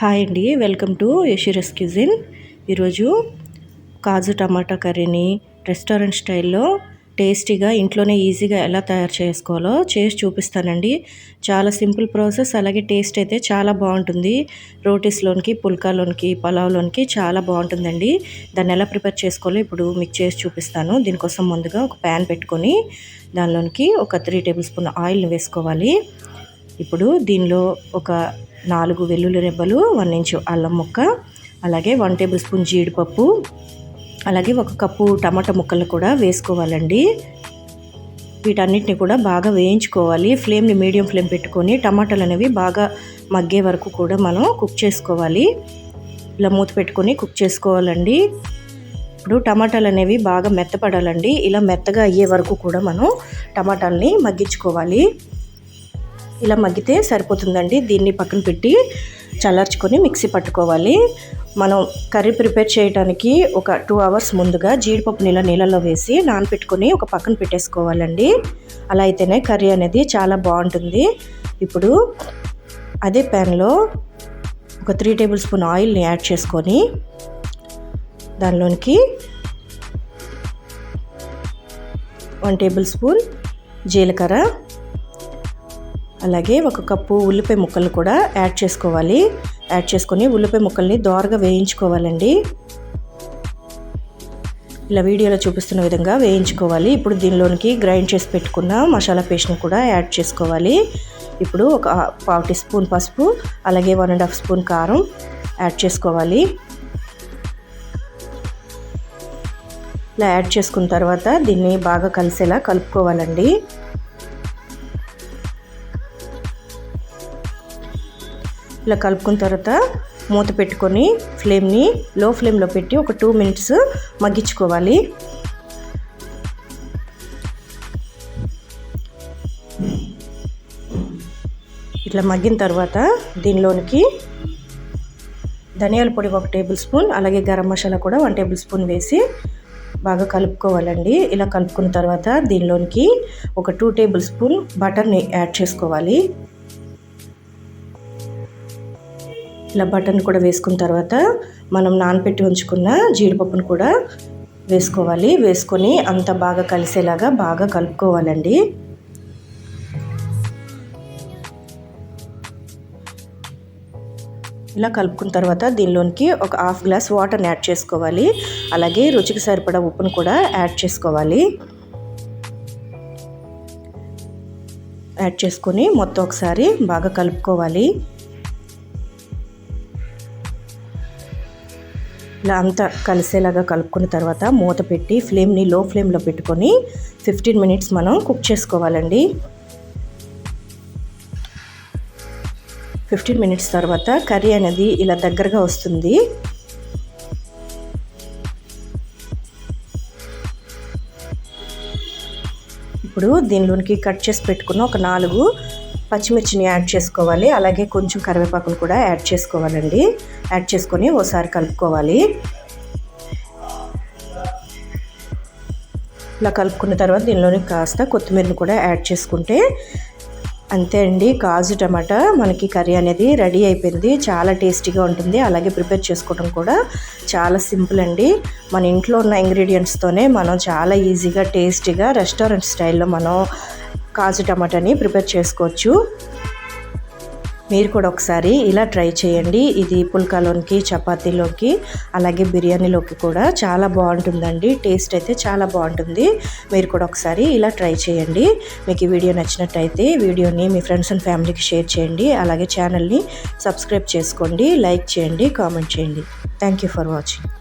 Hi అండి welcome to యషిరస్ cuisine. ఈరోజు కాజు టమాటా కర్రీని రెస్టారెంట్ స్టైల్లో టేస్టీగా ఇంట్లోనే ఈజీగా ఎలా తయారు చేసుకోవాలో చేసి చూపిస్తానండి. చాలా సింపుల్ ప్రాసెస్ అలాగే టేస్ట్ అయితే చాలా బాగుంటుంది. రోటీస్లోనికి పుల్కాలోనికి పలావ్లోనికి చాలా బాగుంటుందండి. దాన్ని ఎలా ప్రిపేర్ చేసుకోవాలో ఇప్పుడు మీకు చేసి చూపిస్తాను. దీనికోసం ముందుగా ఒక ప్యాన్ పెట్టుకొని దానిలోనికి ఒక త్రీ టేబుల్ స్పూన్ ఆయిల్ని వేసుకోవాలి. ఇప్పుడు దీనిలో ఒక నాలుగు వెల్లుల్లి రెబ్బలు వన్ ఇంచు అల్లం ముక్క అలాగే వన్ టేబుల్ స్పూన్ జీడిపప్పు అలాగే ఒక కప్పు టమాటా ముక్కలు కూడా వేసుకోవాలండి. వీటన్నిటిని కూడా బాగా వేయించుకోవాలి. ఫ్లేమ్ని మీడియం ఫ్లేమ్ పెట్టుకొని టమాటాలు అనేవి బాగా మగ్గే వరకు కూడా మనం కుక్ చేసుకోవాలి. ఇలా మూత పెట్టుకొని కుక్ చేసుకోవాలండి. ఇప్పుడు టమాటాలు అనేవి బాగా మెత్తపడాలండి. ఇలా మెత్తగా అయ్యే వరకు కూడా మనం టమాటాలని మగ్గించుకోవాలి. ఇలా మగ్గితే సరిపోతుందండి. దీన్ని పక్కన పెట్టి చల్లార్చుకొని మిక్సీ పట్టుకోవాలి. మనం కర్రీ ప్రిపేర్ చేయడానికి ఒక టూ అవర్స్ ముందుగా జీడిపప్పు నీళ్ళ నీళ్ళలో వేసి నానపెట్టుకొని ఒక పక్కన పెట్టేసుకోవాలండి. అలా అయితేనే కర్రీ అనేది చాలా బాగుంటుంది. ఇప్పుడు అదే ప్యాన్లో ఒక త్రీ టేబుల్ స్పూన్ ఆయిల్ని యాడ్ చేసుకొని దానిలోనికి వన్ టేబుల్ స్పూన్ జీలకర్ర అలాగే ఒక కప్పు ఉల్లిపాయ ముక్కలు కూడా యాడ్ చేసుకోవాలి. యాడ్ చేసుకొని ఉల్లిపాయ ముక్కల్ని దోరగా వేయించుకోవాలండి. ఇలా వీడియోలో చూపిస్తున్న విధంగా వేయించుకోవాలి. ఇప్పుడు దీనిలోనికి గ్రైండ్ చేసి పెట్టుకున్న మసాలా పేస్ట్ని కూడా యాడ్ చేసుకోవాలి. ఇప్పుడు ఒక పావు టీ స్పూన్ పసుపు అలాగే వన్ అండ్ హాఫ్ స్పూన్ కారం యాడ్ చేసుకోవాలి. ఇలా యాడ్ చేసుకున్న తర్వాత దీన్ని బాగా కలిసేలా కలుపుకోవాలండి. ఇలా కలుపుకున్న తర్వాత మూత పెట్టుకొని ఫ్లేమ్ని లో ఫ్లేమ్లో పెట్టి ఒక టూ మినిట్స్ మగ్గించుకోవాలి. ఇట్లా మగ్గిన తర్వాత దీనిలోనికి ధనియాల పొడి ఒక టేబుల్ స్పూన్ అలాగే గరం మసాలా కూడా వన్ టేబుల్ స్పూన్ వేసి బాగా కలుపుకోవాలండి. ఇలా కలుపుకున్న తర్వాత దీనిలోనికి ఒక టూ టేబుల్ స్పూన్ బటర్ని యాడ్ చేసుకోవాలి. ఇలా బటన్ కూడా వేసుకున్న తర్వాత మనం నానపెట్టి ఉంచుకున్న జీడిపప్పును కూడా వేసుకోవాలి. వేసుకొని అంత బాగా కలిసేలాగా బాగా కలుపుకోవాలండి. ఇలా కలుపుకున్న తర్వాత దీనిలోనికి ఒక హాఫ్ గ్లాస్ వాటర్ని యాడ్ చేసుకోవాలి. అలాగే రుచికి సరిపడా ఉప్పును కూడా యాడ్ చేసుకోవాలి. యాడ్ చేసుకొని మొత్తం ఒకసారి బాగా కలుపుకోవాలి. ఇలా అంతా కలిసేలాగా కలుపుకున్న తర్వాత మూత పెట్టి ఫ్లేమ్ని లో ఫ్లేమ్లో పెట్టుకొని ఫిఫ్టీన్ మినిట్స్ మనం కుక్ చేసుకోవాలండి. ఫిఫ్టీన్ మినిట్స్ తర్వాత కర్రీ అనేది ఇలా దగ్గరగా వస్తుంది. ఇప్పుడు దీనిలోనికి కట్ చేసి పెట్టుకున్న ఒక నాలుగు పచ్చిమిర్చిని యాడ్ చేసుకోవాలి. అలాగే కొంచెం కరివేపాకును కూడా యాడ్ చేసుకోవాలండి. యాడ్ చేసుకొని ఓసారి కలుపుకోవాలి. ఇలా కలుపుకున్న తర్వాత దీనిలోని కాస్త కొత్తిమీరని కూడా యాడ్ చేసుకుంటే అంతే అండి. కాజు టమాటా మనకి కర్రీ అనేది రెడీ అయిపోయింది. చాలా టేస్టీగా ఉంటుంది. అలాగే ప్రిపేర్ చేసుకోవడం కూడా చాలా సింపుల్ అండి. మన ఇంట్లో ఉన్న ఇంగ్రీడియంట్స్తోనే మనం చాలా ఈజీగా టేస్టీగా రెస్టారెంట్ స్టైల్లో మనం కాజు టమాటాని ప్రిపేర్ చేసుకోవచ్చు. మీరు కూడా ఒకసారి ఇలా ట్రై చేయండి. ఇది పుల్కాలోనికి చపాతీలోకి అలాగే బిర్యానీలోకి కూడా చాలా బాగుంటుందండి. టేస్ట్ అయితే చాలా బాగుంటుంది. మీరు కూడా ఒకసారి ఇలా ట్రై చేయండి. మీకు ఈ వీడియో నచ్చినట్టయితే వీడియోని మీ ఫ్రెండ్స్ అండ్ ఫ్యామిలీకి షేర్ చేయండి. అలాగే ఛానల్ని సబ్స్క్రైబ్ చేసుకోండి. లైక్ చేయండి. కామెంట్ చేయండి. Thank you for watching.